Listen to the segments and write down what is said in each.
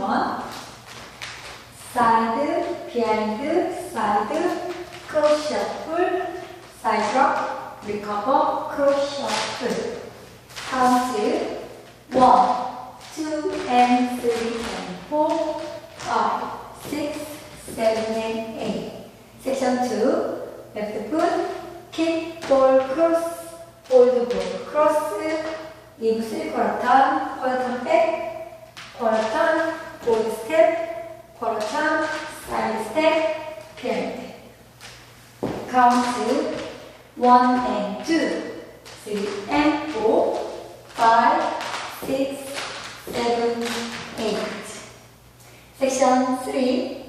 한번. 사이드, 비하인드, 사이드, 크로셔풀, 사이드롭, 리커버, 크로셔풀 카운트 1, 2, and 3, and 4, 5, 6, 7, and 8 섹션 2 레프트 풋, 킥, 볼, 크로스 올드 볼, 크로스. 리브 3 쿼터, 쿼터 백, 쿼터 cross, leave three quarter turn, quarter turn back, quarter turn, hold step, quarter turn, side step, pyramid. Count one and two, three and four, five, six, seven, eight. Section three,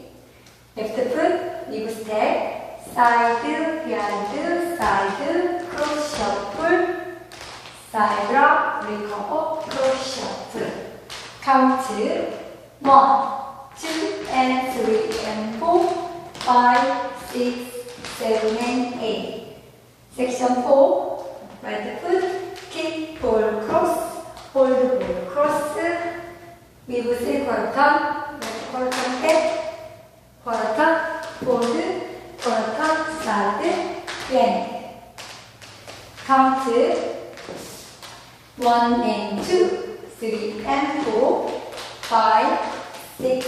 left foot, leave step, side, behind, side, cross shuffle, side rock, recover, cross shuffle. Count one, two, and three, and four, five, six, seven, and eight. Section four, right foot, kick, ball, cross, hold, ball, cross, weave three quarter turn, right quarter turn back, quarter fold, quarter side, bend. Count one and two, three and four, five, six,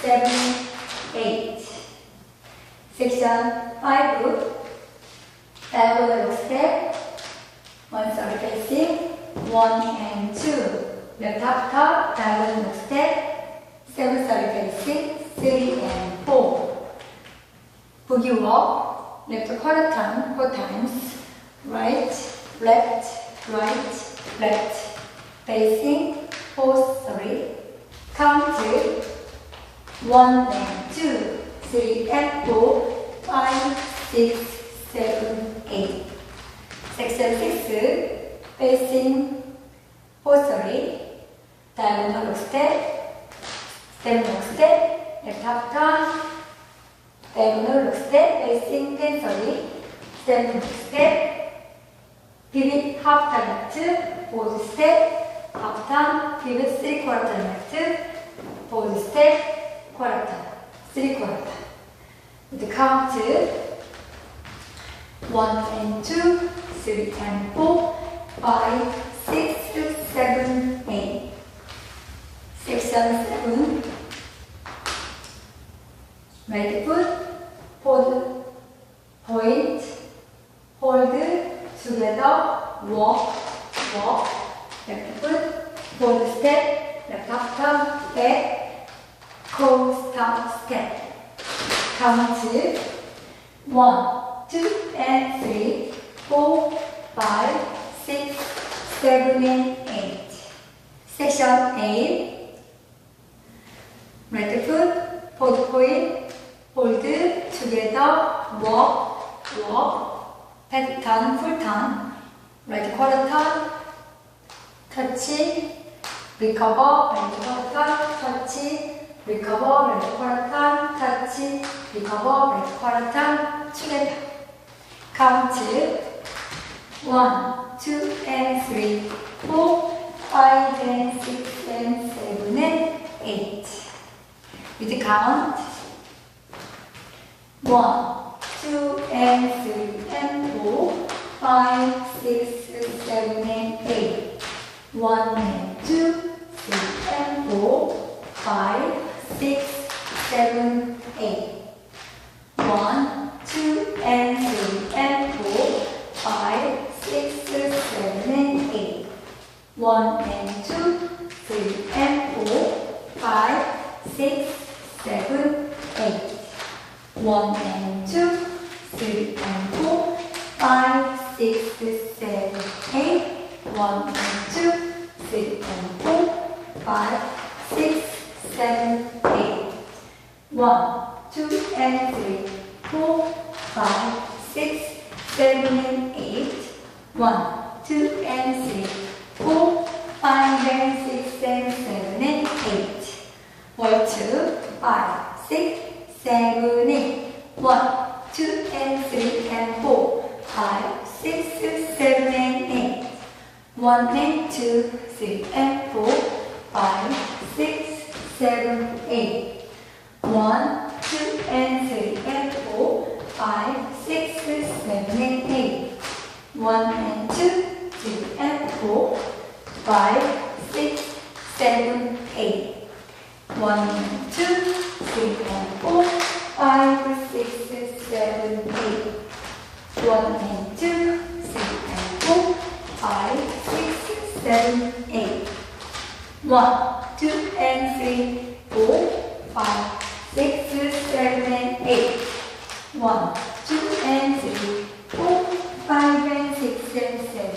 seven, eight. Section five, diagonal step, one side facing, one and two. Left top top, diagonal step, seven side facing, three and four. Boogie walk, left quarter turn, four times, right, left, right, left, facing, four, three, count to one and two, three and four, five, six, seven, eight. Section six, facing, three, diagonal step, stem lock step, left half turn, diagonal lock step, facing, ten, three, stem lock step, pivot half turn left, fold step, half turn, pivot three fold step, quarter turn, three quarter. The count one and two, three and four, five, six, seven, eight. Section seven. Right foot, hold, point, hold, together, walk, walk, foot, hold step, left up turn, back, cross down step. Count one, two, and three, four, five, six, seven, and eight. Section eight. Right foot, hold point, hold together, walk, walk, back turn, full turn, right quarter turn, touch, recover, right quarter turn, touch, recover, right quarter turn, touch, recover, right quarter turn, together. Count one, two, and three, four, five, and six, and seven, and eight. With the count one, two, and three, and four, five, six, seven, and eight. One and two, three, and four, five, six, seven, eight. One, two, and three, and four, five, six, seven, and eight. One and two, three, and four, five, six, seven, eight. One and two, three, and four, five, six, seven, eight. One and two, three, and four, five, six, seven, eight. One, two, and three, four, five, six, seven, and eight. One, two, and three, four, five, and six, and seven, and eight. One, two, five, six, seven, eight. One, two, and three, and four, five, six, seven, and eight. One and two, three and four, five, six, seven, eight. One, two, and three, and four, five, six, seven, and. One and two, three and four, five, six, seven, eight. One and two, three and four, five, six, seven, eight. One and two, three and four, five, six, seven, eight. One, two, and three, four, five, six, seven, and eight. One, two, and three, four, five, and six, and seven.